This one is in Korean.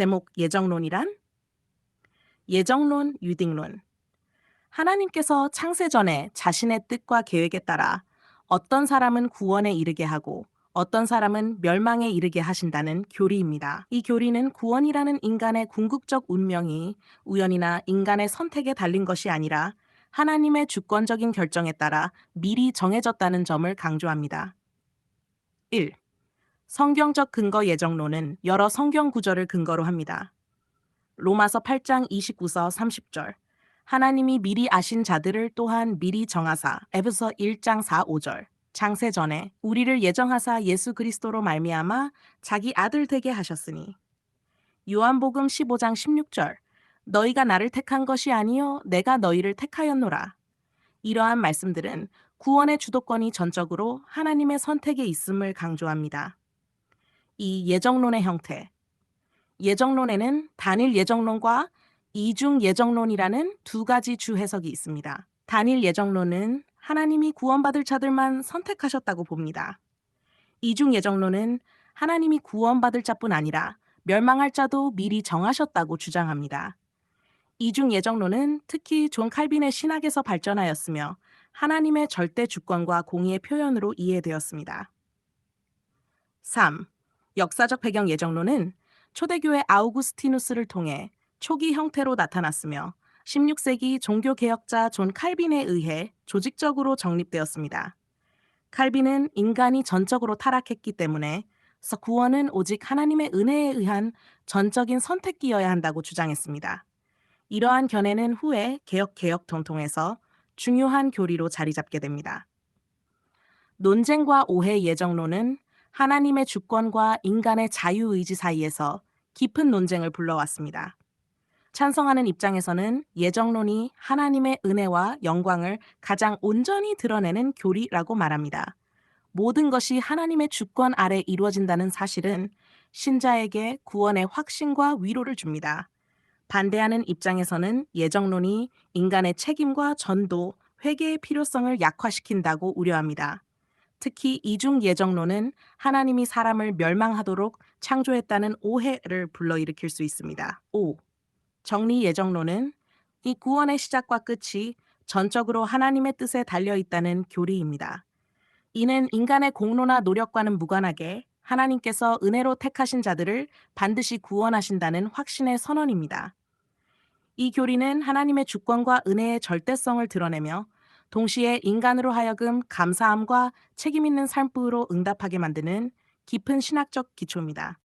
제목 예정론이란? 예정론, 유딩론. 하나님께서 창세 전에 자신의 뜻과 계획에 따라 어떤 사람은 구원에 이르게 하고 어떤 사람은 멸망에 이르게 하신다는 교리입니다. 이 교리는 구원이라는 인간의 궁극적 운명이 우연이나 인간의 선택에 달린 것이 아니라 하나님의 주권적인 결정에 따라 미리 정해졌다는 점을 강조합니다. 1. 성경적 근거 예정론은 여러 성경 구절을 근거로 합니다. 로마서 8장 29서 30절. 하나님이 미리 아신 자들을 또한 미리 정하사. 에베소 1장 4, 5절. 장세 전에 우리를 예정하사 예수 그리스도로 말미암아 자기 아들 되게 하셨으니. 요한복음 15장 16절. 너희가 나를 택한 것이 아니요 내가 너희를 택하였노라. 이러한 말씀들은 구원의 주도권이 전적으로 하나님의 선택에 있음을 강조합니다. 이 예정론의 형태. 예정론에는 단일 예정론과 이중 예정론이라는 두 가지 주 해석이 있습니다. 단일 예정론은 하나님이 구원받을 자들만 선택하셨다고 봅니다. 이중 예정론은 하나님이 구원받을 자뿐 아니라 멸망할 자도 미리 정하셨다고 주장합니다. 이중 예정론은 특히 존 칼빈의 신학에서 발전하였으며 하나님의 절대 주권과 공의의 표현으로 이해되었습니다. 3. 역사적 배경 예정론은 초대교회 아우구스티누스를 통해 초기 형태로 나타났으며 16세기 종교개혁자 존 칼빈에 의해 조직적으로 정립되었습니다. 칼빈은 인간이 전적으로 타락했기 때문에 구원은 오직 하나님의 은혜에 의한 전적인 선택기여야 한다고 주장했습니다. 이러한 견해는 후에 개혁 개혁 통통에서 중요한 교리로 자리 잡게 됩니다. 논쟁과 오해 예정론은 하나님의 주권과 인간의 자유의지 사이에서 깊은 논쟁을 불러왔습니다. 찬성하는 입장에서는 예정론이 하나님의 은혜와 영광을 가장 온전히 드러내는 교리라고 말합니다. 모든 것이 하나님의 주권 아래 이루어진다는 사실은 신자에게 구원의 확신과 위로를 줍니다. 반대하는 입장에서는 예정론이 인간의 책임과 전도, 회개의 필요성을 약화시킨다고 우려합니다. 특히 이중 예정론은 하나님이 사람을 멸망하도록 창조했다는 오해를 불러일으킬 수 있습니다. 5. 정리 예정론은 이 구원의 시작과 끝이 전적으로 하나님의 뜻에 달려 있다는 교리입니다. 이는 인간의 공로나 노력과는 무관하게 하나님께서 은혜로 택하신 자들을 반드시 구원하신다는 확신의 선언입니다. 이 교리는 하나님의 주권과 은혜의 절대성을 드러내며 동시에 인간으로 하여금 감사함과 책임 있는 삶으로 응답하게 만드는 깊은 신학적 기초입니다.